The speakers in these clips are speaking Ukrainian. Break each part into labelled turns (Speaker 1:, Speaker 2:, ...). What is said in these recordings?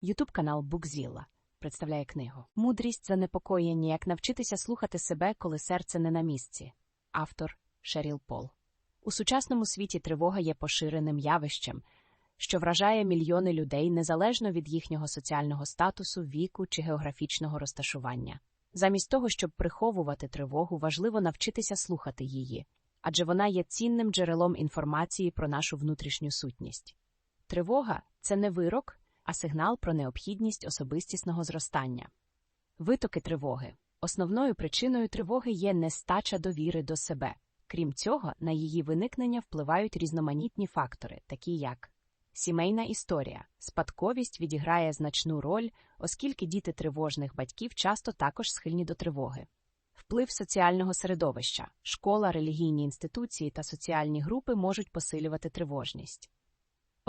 Speaker 1: Ютуб канал Букзіла представляє книгу Мудрість занепокоєння, як навчитися слухати себе, коли серце не на місці. Автор Шеріл Пол. У сучасному світі тривога є поширеним явищем, що вражає мільйони людей незалежно від їхнього соціального статусу, віку чи географічного розташування. Замість того, щоб приховувати тривогу, важливо навчитися слухати її, адже вона є цінним джерелом інформації про нашу внутрішню сутність. Тривога це не вирок, а сигнал про необхідність особистісного зростання. Витоки тривоги. Основною причиною тривоги є нестача довіри до себе. Крім цього, на її виникнення впливають різноманітні фактори, такі як сімейна історія, спадковість відіграє значну роль, оскільки діти тривожних батьків часто також схильні до тривоги. Вплив соціального середовища, школа, релігійні інституції та соціальні групи можуть посилювати тривожність.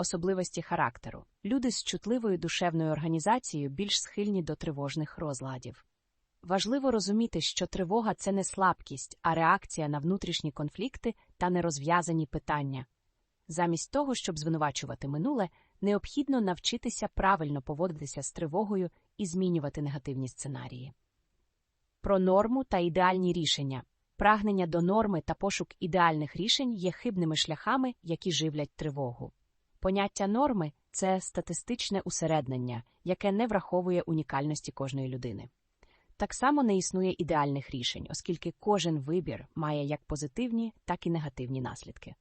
Speaker 1: Особливості характеру. Люди з чутливою душевною організацією більш схильні до тривожних розладів. Важливо розуміти, що тривога це не слабкість, а реакція на внутрішні конфлікти та нерозв'язані питання. Замість того, щоб звинувачувати минуле, необхідно навчитися правильно поводитися з тривогою і змінювати негативні сценарії. Про норму та ідеальні рішення. Прагнення до норми та пошук ідеальних рішень є хибними шляхами, які живлять тривогу. Поняття норми це статистичне усереднення, яке не враховує унікальності кожної людини. Так само не існує ідеальних рішень, оскільки кожен вибір має як позитивні, так і негативні наслідки.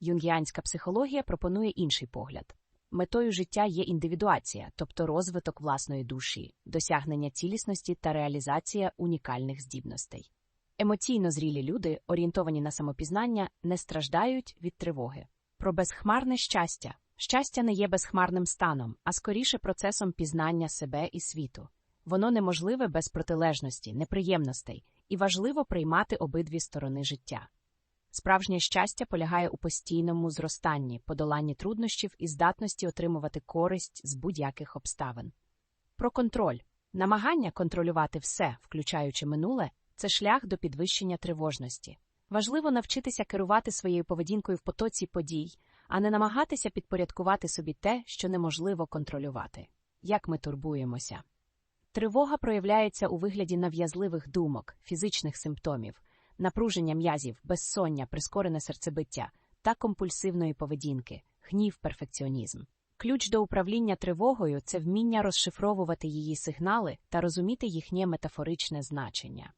Speaker 1: Юнгіанська психологія пропонує інший погляд. Метою життя є індивідуація, тобто розвиток власної душі, досягнення цілісності та реалізація унікальних здібностей. Емоційно зрілі люди, орієнтовані на самопізнання, не страждають від тривоги. Про безхмарне щастя. Щастя не є безхмарним станом, а скоріше процесом пізнання себе і світу. Воно неможливе без протилежності, неприємностей, і важливо приймати обидві сторони життя. Справжнє щастя полягає у постійному зростанні, подоланні труднощів і здатності отримувати користь з будь-яких обставин. Про контроль. Намагання контролювати все, включаючи минуле, це шлях до підвищення тривожності. Важливо навчитися керувати своєю поведінкою в потоці подій, а не намагатися підпорядкувати собі те, що неможливо контролювати. Як ми турбуємося. Тривога проявляється у вигляді нав'язливих думок, фізичних симптомів, напруження м'язів, безсоння, прискорене серцебиття та компульсивної поведінки, гнів, перфекціонізм. Ключ до управління тривогою це вміння розшифровувати її сигнали та розуміти їхнє метафоричне значення.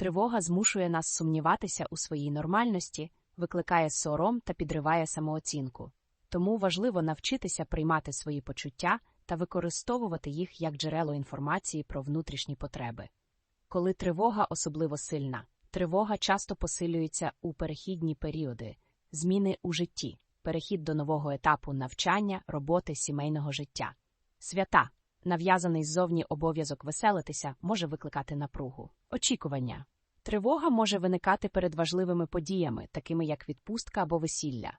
Speaker 1: Тривога змушує нас сумніватися у своїй нормальності, викликає сором та підриває самооцінку. Тому важливо навчитися приймати свої почуття та використовувати їх як джерело інформації про внутрішні потреби. Коли тривога особливо сильна, тривога часто посилюється у перехідні періоди, зміни у житті, перехід до нового етапу навчання, роботи, сімейного життя. Свята, нав'язаний ззовні обов'язок веселитися, може викликати напругу. Очікування. Тривога може виникати перед важливими подіями, такими як відпустка або весілля.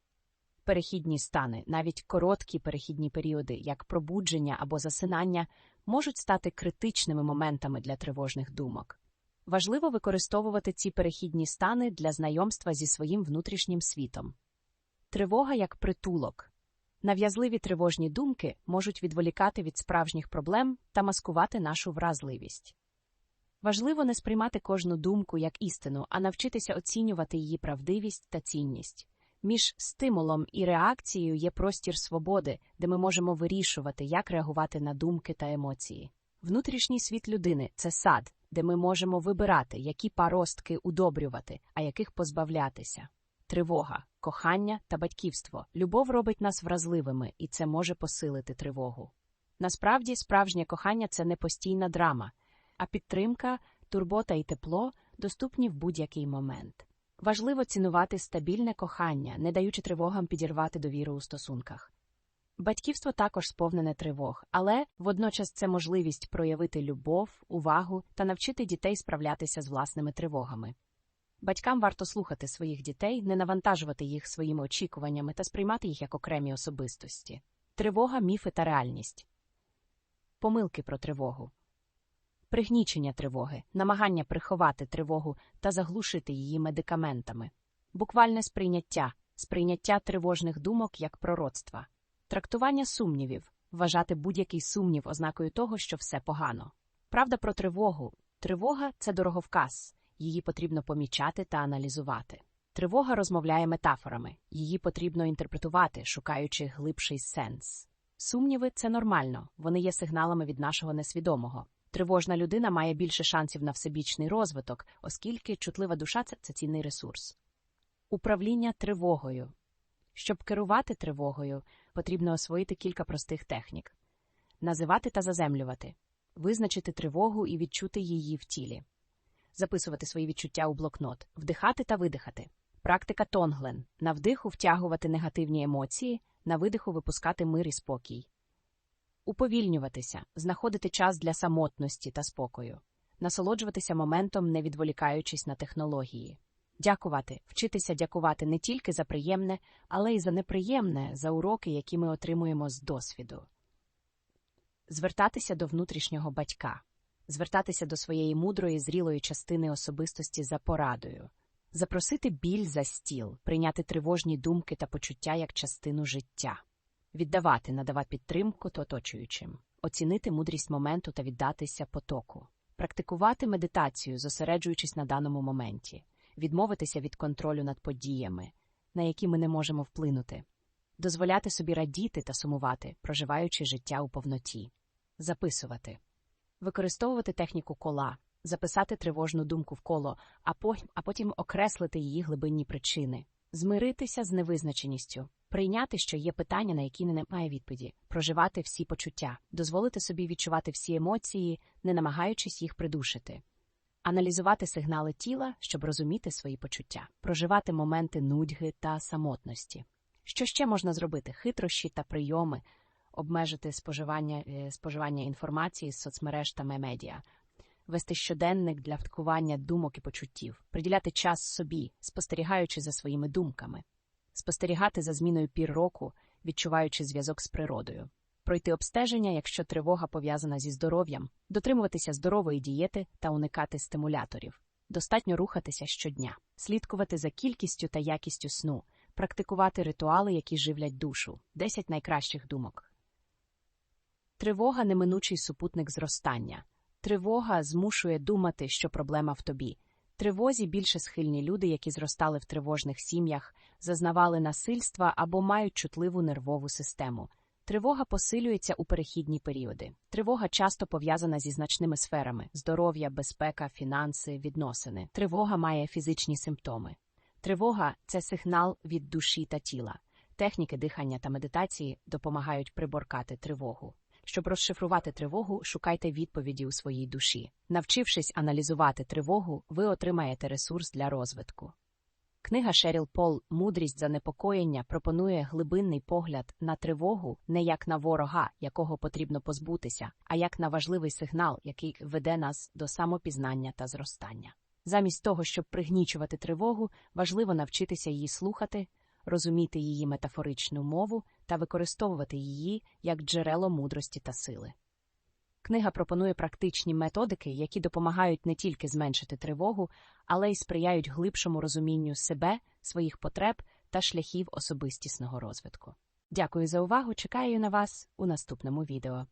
Speaker 1: Перехідні стани, навіть короткі перехідні періоди, як пробудження або засинання, можуть стати критичними моментами для тривожних думок. Важливо використовувати ці перехідні стани для знайомства зі своїм внутрішнім світом. Тривога як притулок. Нав'язливі тривожні думки можуть відволікати від справжніх проблем та маскувати нашу вразливість. Важливо не сприймати кожну думку як істину, а навчитися оцінювати її правдивість та цінність. Між стимулом і реакцією є простір свободи, де ми можемо вирішувати, як реагувати на думки та емоції. Внутрішній світ людини це сад, де ми можемо вибирати, які паростки удобрювати, а яких позбавлятися. Тривога, кохання та батьківство. Любов робить нас вразливими, і це може посилити тривогу. Насправді, справжнє кохання це не постійна драма, а підтримка, турбота і тепло доступні в будь-який момент. Важливо цінувати стабільне кохання, не даючи тривогам підірвати довіру у стосунках. Батьківство також сповнене тривог, але водночас це можливість проявити любов, увагу та навчити дітей справлятися з власними тривогами. Батькам варто слухати своїх дітей, не навантажувати їх своїми очікуваннями та сприймати їх як окремі особистості. Тривога, міфи та реальність. Помилки про тривогу. Пригнічення тривоги, намагання приховати тривогу та заглушити її медикаментами, буквальне сприйняття, сприйняття тривожних думок як пророцтва, трактування сумнівів, вважати будь-який сумнів ознакою того, що все погано. Правда про тривогу. Тривога це дороговказ, її потрібно помічати та аналізувати. Тривога розмовляє метафорами, її потрібно інтерпретувати, шукаючи глибший сенс. Сумніви це нормально, вони є сигналами від нашого несвідомого. Тривожна людина має більше шансів на всебічний розвиток, оскільки чутлива душа це, це цінний ресурс. Управління тривогою. Щоб керувати тривогою, потрібно освоїти кілька простих технік: називати та заземлювати, визначити тривогу і відчути її в тілі, записувати свої відчуття у блокнот, вдихати та видихати. Практика Тонглен на вдиху втягувати негативні емоції, на видиху випускати мир і спокій. Уповільнюватися, знаходити час для самотності та спокою, насолоджуватися моментом, не відволікаючись на технології. Дякувати, вчитися дякувати не тільки за приємне, але й за неприємне, за уроки, які ми отримуємо з досвіду. Звертатися до внутрішнього батька, звертатися до своєї мудрої, зрілої частини особистості за порадою, запросити біль за стіл, прийняти тривожні думки та почуття як частину життя, віддавати, надавати підтримку то оточуючим, оцінити мудрість моменту та віддатися потоку, практикувати медитацію, зосереджуючись на даному моменті. Відмовитися від контролю над подіями, на які ми не можемо вплинути, дозволяти собі радіти та сумувати, проживаючи життя у повноті, записувати, використовувати техніку кола, записати тривожну думку в коло, а, по... а потім окреслити її глибинні причини, змиритися з невизначеністю, прийняти, що є питання, на які немає відповіді, проживати всі почуття, дозволити собі відчувати всі емоції, не намагаючись їх придушити аналізувати сигнали тіла, щоб розуміти свої почуття, проживати моменти нудьги та самотності. Що ще можна зробити? Хитрощі та прийоми, обмежити споживання е, споживання інформації з соцмереж та медіа, вести щоденник для вткування думок і почуттів, приділяти час собі, спостерігаючи за своїми думками, спостерігати за зміною пір року, відчуваючи зв'язок з природою. Пройти обстеження, якщо тривога пов'язана зі здоров'ям, дотримуватися здорової дієти та уникати стимуляторів. Достатньо рухатися щодня, слідкувати за кількістю та якістю сну, практикувати ритуали, які живлять душу, 10 найкращих думок. Тривога неминучий супутник зростання. Тривога змушує думати, що проблема в тобі. Тривозі більше схильні люди, які зростали в тривожних сім'ях, зазнавали насильства або мають чутливу нервову систему. Тривога посилюється у перехідні періоди. Тривога часто пов'язана зі значними сферами здоров'я, безпека, фінанси, відносини. Тривога має фізичні симптоми. Тривога це сигнал від душі та тіла. Техніки дихання та медитації допомагають приборкати тривогу. Щоб розшифрувати тривогу, шукайте відповіді у своїй душі. Навчившись аналізувати тривогу, ви отримаєте ресурс для розвитку. Книга Шеріл Пол Мудрість занепокоєння пропонує глибинний погляд на тривогу не як на ворога, якого потрібно позбутися, а як на важливий сигнал, який веде нас до самопізнання та зростання. Замість того, щоб пригнічувати тривогу, важливо навчитися її слухати, розуміти її метафоричну мову та використовувати її як джерело мудрості та сили. Книга пропонує практичні методики, які допомагають не тільки зменшити тривогу, але й сприяють глибшому розумінню себе, своїх потреб та шляхів особистісного розвитку. Дякую за увагу! Чекаю на вас у наступному відео.